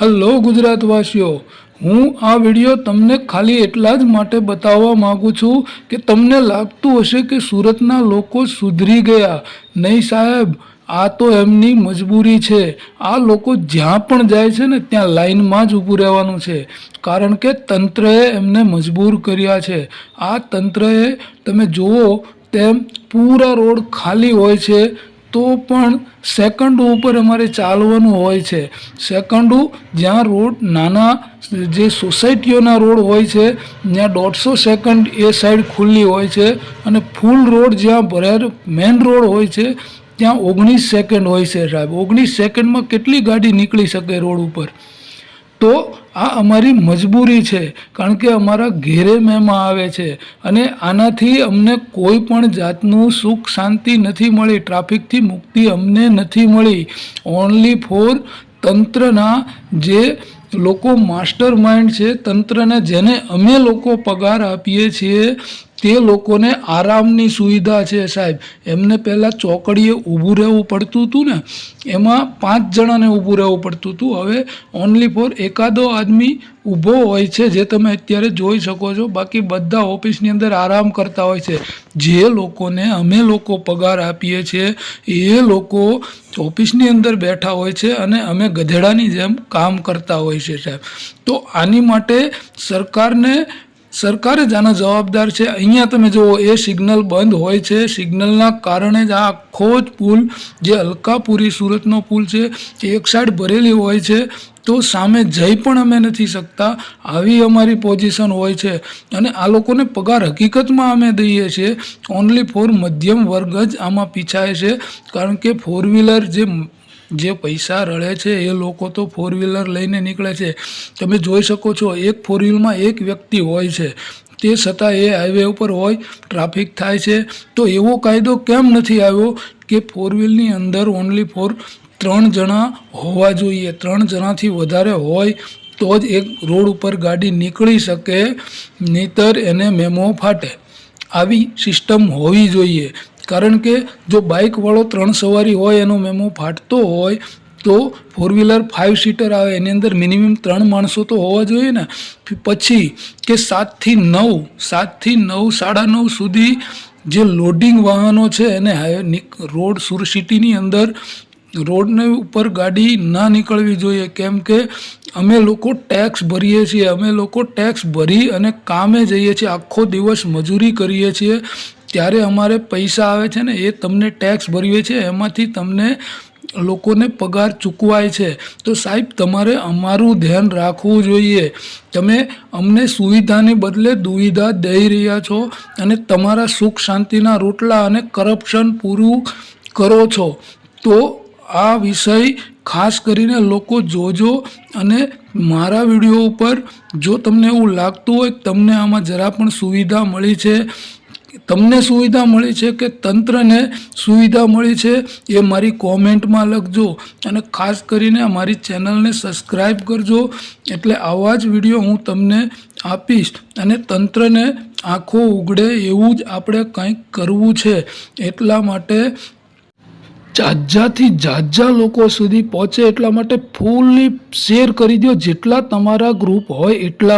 Hello ગુજરાતવાસીઓ, હું આ video તમને ખાલી એટલા જ માટે બતાવવા માગું છું કે તમને લાગતું હશે કે સુરતના લોકો સુધરી ગયા. નહીં સાહેબ, આ તો એમની મજબૂરી છે. આ લોકો જ્યાં પણ જાય છે ને, ત્યાં લાઇનમાં જ ઊભું રહેવાનું છે. કારણ કે તંત્રએ એમને મજબૂર કર્યા છે. આ તંત્રએ, તમે જુઓ, તેમ પૂરા રોડ ખાલી હોય છે. તો પણ સેકન્ડો ઉપર અમારે ચાલવાનું હોય છે. સેકન્ડો જ્યાં રોડ નાના, જે સોસાયટીઓના રોડ હોય છે, ત્યાં દોઢસો સેકન્ડ એ સાઈડ ખુલ્લી હોય છે અને ફૂલ રોડ જ્યાં ભરેર મેન રોડ હોય છે, ત્યાં ઓગણીસ સેકન્ડ હોય છે સાહેબ. ઓગણીસ સેકન્ડમાં કેટલી ગાડી નીકળી શકે રોડ ઉપર? તો આ અમારી મજબૂરી છે, કારણ કે અમારા ઘેરે મહેમાન આવે છે અને આનાથી અમને કોઈ પણ જાતનું સુખ શાંતિ નથી મળી, ટ્રાફિકથી મુક્તિ અમને નથી મળી. ઓનલી ફોર તંત્રના જે લોકો માસ્ટર માઇન્ડ છે, તંત્રને જેને અમે લોકો પગાર આપીએ છીએ તે લોકોને આરામની સુવિધા છે સાહેબ. એમને પહેલાં ચોકડીએ ઊભું રહેવું પડતું હતું ને, એમાં પાંચ જણાને ઊભું રહેવું પડતું હતું. હવે ઓનલી ફોર એકાદો આદમી ઊભો હોય છે જે તમે અત્યારે જોઈ શકો છો. બાકી બધા ઓફિસની અંદર આરામ કરતા હોય છે. જે લોકોને અમે લોકો પગાર આપીએ છીએ, એ લોકો ઓફિસની અંદર બેઠા હોય છે અને અમે ગધેડાની જેમ કામ કરતા હોય છે સાહેબ. તો આની માટે સરકારને સરકાર જ આનો જવાબદાર છે. અહીંયા તમે જુઓ, એ સિગ્નલ બંધ હોય છે. સિગ્નલના કારણે જ આખો જ પુલ, જે અલકાપુરી સુરતનો પુલ છે એ એક સાઈડ ભરેલી હોય છે, તો સામે જઈ પણ અમે નથી શકતા. આવી અમારી પોઝિશન હોય છે. અને આ લોકોને પગાર હકીકતમાં અમે દઈએ છીએ. ઓનલી ફોર મધ્યમ વર્ગ જ આમાં પીછાય છે. કારણ કે ફોર વ્હીલર જે જે પૈસા રળે છે એ લોકો તો ફોર વ્હીલર લઈને નીકળે છે. તમે જોઈ શકો છો, એક ફોર વ્હીલમાં એક વ્યક્તિ હોય છે. તે છતાં એ હાઈવે ઉપર હોય ટ્રાફિક થાય છે. તો એવો કાયદો કેમ નથી આવ્યો કે ફોર વ્હીલની અંદર ઓનલી ફોર ત્રણ જણા હોવા જોઈએ? ત્રણ જણાથી વધારે હોય તો જ એક રોડ ઉપર ગાડી નીકળી શકે, નહીતર એને મેમો ફાટે. આવી સિસ્ટમ હોવી જોઈએ. કારણ કે જો બાઇકવાળો ત્રણ સવારી હોય એનો મેમો ફાટતો હોય તો ફોર વ્હીલર ફાઇવ સીટર આવે, એની અંદર મિનિમમ ત્રણ માણસો તો હોવા જોઈએ ને. પછી કે સાતથી નવ સાતથી નવ, સાડા નવ સુધી જે લોડિંગ વાહનો છે એને રોડ સુર સિટીની અંદર રોડને ઉપર ગાડી ના નીકળવી જોઈએ. કેમ કે અમે લોકો ટેક્સ ભરીએ છીએ. અમે લોકો ટેક્સ ભરી અને કામે જઈએ છીએ. આખો દિવસ મજૂરી કરીએ છીએ. ત્યારે અમારે પૈસા આવે છે ને, એ તમને ટેક્સ ભરીએ છે એમાંથી તમને લોકોને પગાર ચૂકવાય છે. તો સાહેબ, તમારે અમારું ધ્યાન રાખવું જોઈએ. તમે અમને સુવિધાને બદલે દુવિધા દઈ રહ્યા છો અને તમારા સુખ શાંતિના રોટલા અને કરપ્શન પૂરું કરો છો. તો આ વિષય ખાસ કરીને લોકો જોજો અને મારા વીડિયો ઉપર જો તમને એવું લાગતું હોય તમને આમાં જરા પણ સુવિધા મળી છે તમને સુવિધા મળી છે કે તંત્રને સુવિધા મળી છે એ મારી કોમેન્ટમાં લખજો અને ખાસ કરીને મારી ચેનલને સબસ્ક્રાઈબ કરજો એટલે આવા જ વીડિયો હું તમને આપીશ અને તંત્રને આંખો ઉગડે એવું જ આપણે કંઈક કરવું છે એટલા માટે જાજાથી જાજા લોકો સુધી પહોંચે એટલા માટે ફૂલની શેર કરી દો જેટલા તમારા ગ્રુપ હોય એટલા